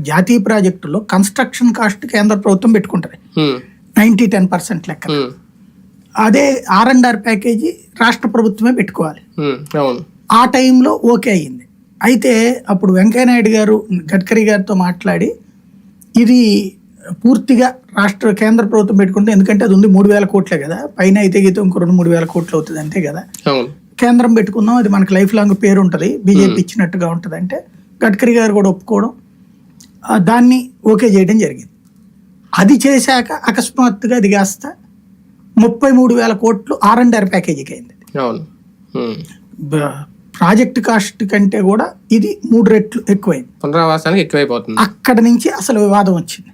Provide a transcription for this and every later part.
జాతీయ ప్రాజెక్టులో construction cost కేంద్ర ప్రభుత్వం పెట్టుకుంటది. నైంటీ టెన్ పర్సెంట్ లెక్క. అదే ఆర్ అండ్ ఆర్ ప్యాకేజీ రాష్ట్ర ప్రభుత్వమే పెట్టుకోవాలి. ఆ టైంలో ఓకే అయ్యింది. అయితే అప్పుడు వెంకయ్యనాయుడు గారు గడ్కరీ గారితో మాట్లాడి ఇది పూర్తిగా రాష్ట్ర కేంద్ర ప్రభుత్వం పెట్టుకుంటే ఎందుకంటే అది ఉంది మూడు వేల కోట్లే కదా పైన అయితే గీత ఇంకో రెండు మూడు వేల కోట్లు అవుతుంది అంతే కదా. కేంద్రం పెట్టుకుందాం అది మనకి లైఫ్ లాంగ్ పేరు ఉంటుంది బీజేపీ ఇచ్చినట్టుగా ఉంటుంది అంటే గడ్కరీ గారు కూడా ఒప్పుకోవడం దాన్ని ఓకే చేయడం జరిగింది. అది చేశాక అకస్మాత్తుగా అది కాస్త ముప్పై మూడు వేల కోట్లు ఆర్ అండ్ ఆర్ ప్యాకేజీకి అయింది. ప్రాజెక్ట్ కాస్ట్ కంటే కూడా ఇది మూడు రెట్లు ఎక్కువైంది. పునరావాసానికి ఎక్కువైపోతుంది. అక్కడ నుంచి అసలు వివాదం వచ్చింది.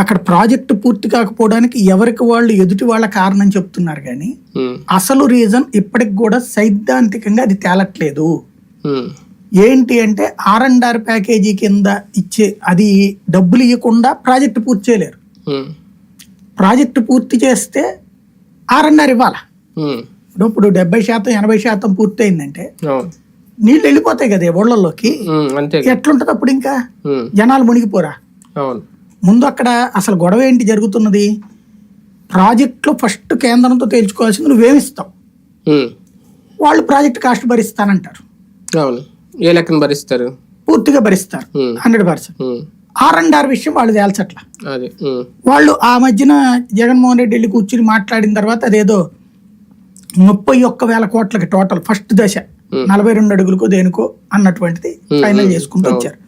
అక్కడ ప్రాజెక్టు పూర్తి కాకపోవడానికి ఎవరికి వాళ్ళు ఎదుటి వాళ్ళ కారణం చెప్తున్నారు కానీ అసలు రీజన్ ఇప్పటికి కూడా సైద్ధాంతికంగా అది తేలట్లేదు. ఏంటి అంటే ఆర్ అండ్ ఆర్ ప్యాకేజీ కింద ఇచ్చే అది డబ్బులు ఇవ్వకుండా ప్రాజెక్టు పూర్తి చేయలేరు. ప్రాజెక్టు పూర్తి చేస్తే ఆర్ అండ్ ఆర్ ఇవ్వాలా? ఇప్పుడు డెబ్బై శాతం ఎనభై శాతం పూర్తి అయిందంటే నీళ్ళు వెళ్ళిపోతాయి కదా ఊళ్ళల్లోకి. ఎట్లుంటది అప్పుడు ఇంకా? జనాలు మునిగిపోరా? ముందు అక్కడ అసలు గొడవ ఏంటి జరుగుతున్నది? ప్రాజెక్టులో ఫస్ట్ కేంద్రంతో తేల్చుకోవాల్సింది నువ్వేమిస్తావు ఉమ్, వాళ్ళు ప్రాజెక్ట్ కాస్ట్ భరిస్తానంటారు. ఏ లెక్కన భరిస్తారు? పూర్తిగా భరిస్తారు. Hundred percent. R and R విషయం వాళ్ళు తేల్చట్ల. వాళ్ళు ఆ మధ్యన జగన్మోహన్ రెడ్డి వెళ్ళి కూర్చుని మాట్లాడిన తర్వాత అదేదో ముప్పై ఒక్క వేల కోట్లకి టోటల్ ఫస్ట్ దశ. నలభై రెండు అడుగులకో దేనికో అన్నటువంటిది ఫైనల్. చేసుకుంటూ. వచ్చారు.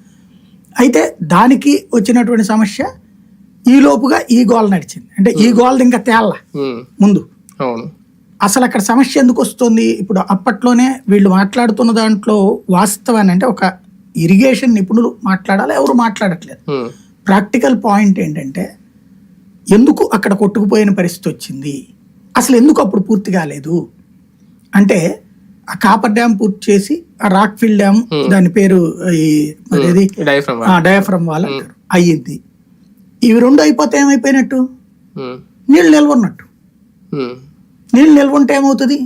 అయితే దానికి వచ్చినటువంటి సమస్య ఈ లోపుగా ఈ గోల్ నడిచింది. అంటే ఈ గోల్ ఇంకా తేళ్ళ ముందు. అవును. అసలు అక్కడ సమస్య ఎందుకు వస్తుంది? ఇప్పుడు అప్పట్లోనే వీళ్ళు మాట్లాడుతున్న దాంట్లో వాస్తవాన్ని అంటే ఒక ఇరిగేషన్ నిపుణులు మాట్లాడాలి? ఎవరు మాట్లాడట్లేదు. ప్రాక్టికల్ పాయింట్ ఏంటంటే ఎందుకు అక్కడ కొట్టుకుపోయిన పరిస్థితి వచ్చింది? అసలు ఎందుకు అప్పుడు పూర్తి కాలేదు? అంటే ఆ కాపర్ డ్యామ్ పూర్తి చేసి ఆ రాక్ ఫిల్ డ్యామ్ దాని పేరు ఈ డయాఫ్రమ్ వాల్. అంటారు. అయ్యింది. ఇవి రెండు అయిపోతే ఏమైపోయినట్టు? నీళ్ళు నిల్వ ఉన్నట్టు ఉమ్, నీళ్ళు నిల్వ ఉంటే ఏమవుతుంది?